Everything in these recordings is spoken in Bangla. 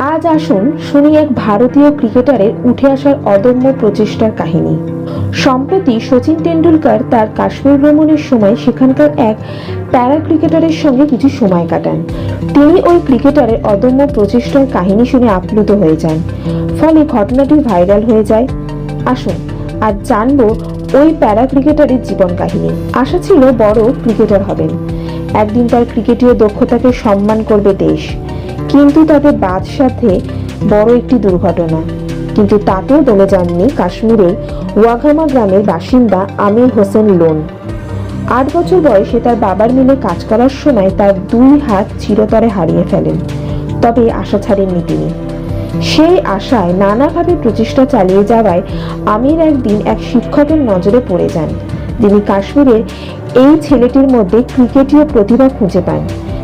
আজ আসুন শুনি এক ভারতীয় ক্রিকেটারের উঠে আসার অদম্য প্রচেষ্টার কাহিনী। সম্প্রতি সচিন টেন্ডুলকার তার কাশ্মীর ভ্রমণের সময় সেখানকার এক প্যারা ক্রিকেটারের সঙ্গে কিছু সময় কাটান। তিনি ওই ক্রিকেটারের অদম্য প্রচেষ্টার কাহিনী শুনে আপ্লুত হয়ে যান। ফলে ঘটনাটি ভাইরাল হয়ে যায়। আসুন আজ জানব ওই প্যারা ক্রিকেটারের জীবন কাহিনী। আশা ছিল বড় ক্রিকেটার হবেন। একদিন তার ক্রিকেটীয় দক্ষতাকে সম্মান করবে দেশ। কিন্তু তাতে বাদ সাথে বড় একটি দুর্ঘটনা। কিন্তু তাতেও দলে যাননি কাশ্মীরের ওয়াঘামা গ্রামের বাসিন্দা আমির হোসেন লোন। আট বছর বয়সে তার বাবার মিলে কাজ করার সময় তার দুই হাত চিরতরে হারিয়ে ফেলেন। তবে আশা ছাড়েননি তিনি। সেই আশায় নানাভাবে প্রচেষ্টা চালিয়ে যাওয়ায় আমির একদিন এক শিক্ষকের নজরে পড়ে যান। যিনি কাশ্মীরের এই ছেলেটির মধ্যে ক্রিকেটীয় প্রতিভা খুঁজে পান।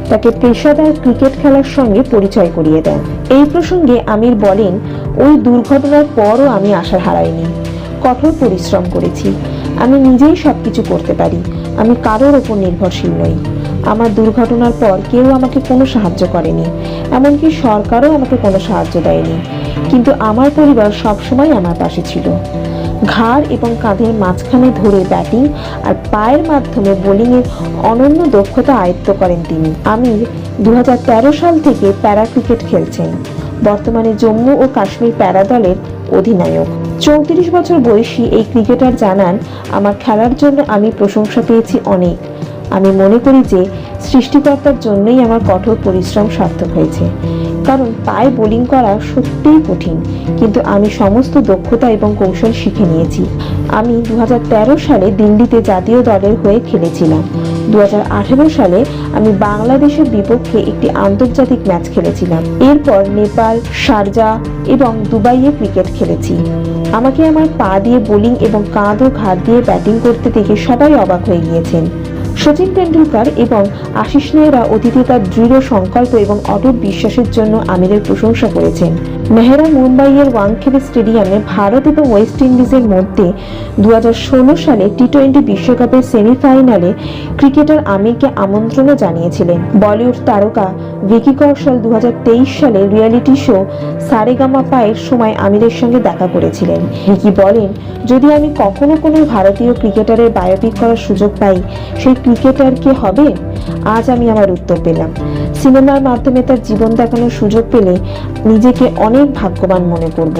তাকে পেশাদার ক্রিকেট খেলার সঙ্গে পরিচয় করিয়ে দেন। এই প্রসঙ্গে আমির বলেন, ওই দুর্ঘটনার পরও আমি আশা হারাইনি। কঠোর পরিশ্রম করেছি। আমি নিজেই সব কিছু করতে পারি। আমি কারোর ওপর নির্ভরশীল নই। আমার দুর্ঘটনার পর কেউ আমাকে কোনো সাহায্য করেনি। এমনকি সরকারও আমাকে কোনো সাহায্য দেয়নি। কিন্তু আমার পরিবার সবসময় আমার পাশে ছিল। ঘাড় এবং কাঁধের মাঝখানে ধরে ব্যাটিং আর পায়ের মাধ্যমে বোলিংয়ের অনন্য দক্ষতা আয়ত্ত করেন তিনি। আমির দু সাল থেকে প্যারা ক্রিকেট খেলছেন বর্তমানে জম্মু ও কাশ্মীর প্যারা দলের অধিনায়ক। চৌত্রিশ বছর বয়সী এই ক্রিকেটার জানান, আমার খেলার জন্য আমি প্রশংসা পেয়েছি অনেক। আমি মনে করি যে সৃষ্টিকর্তার জন্যই আমার কঠোর পরিশ্রম সার্থক হয়েছে। কারণ পায়ে বোলিং করা সত্যিই কঠিন। কিন্তু আমি সমস্ত দক্ষতা এবং কৌশল শিখে নিয়েছি। আমি দু সালে দিল্লিতে জাতীয় দলের হয়ে খেলেছিলাম। দু সালে আমি বাংলাদেশের বিপক্ষে একটি আন্তর্জাতিক ম্যাচ খেলেছিলাম। এরপর নেপাল শারজা এবং দুবাইয়ে ক্রিকেট খেলেছি। আমাকে আমার পা দিয়ে বোলিং এবং কাঁধ ও ঘাট দিয়ে ব্যাটিং করতে দেখে সবাই অবাক হয়ে গিয়েছেন। সচিন তেন্ডুলকার এবং আশিস নেহরা অতীতে তার দৃঢ় সংকল্প এবং অটুট বিশ্বাসের জন্য আমিরের প্রশংসা করেছেন। মেহরা মুম্বাইয়ের ওয়াংখেড়ে স্টেডিয়ামে ভারত এবং ওয়েস্ট ইন্ডিজের মধ্যে দু সালে টি টোয়েন্টি বিশ্বকাপের সেমিফাইনালে ক্রিকেটার আমিরকে আমন্ত্রণও জানিয়েছিলেন। বলিউড তারকা ভিকি কৌশল দু হাজার তেইশ সালে রিয়েলিটি শো সারেগামা পায়ের সময় আমিরের সঙ্গে দেখা করেছিলেন। ভিকি বলেন, যদি আমি কখনো কোনো ভারতীয় ক্রিকেটারের বায়োপিক করার সুযোগ পাই, সেই ক্রিকেটার কে হবে? আজ আমি আমার উত্তর পেলাম। সিনেমার মাধ্যমে তার জীবন দেখানোর সুযোগ পেলে নিজেকে অনেক ভাগ্যবান মনে করব।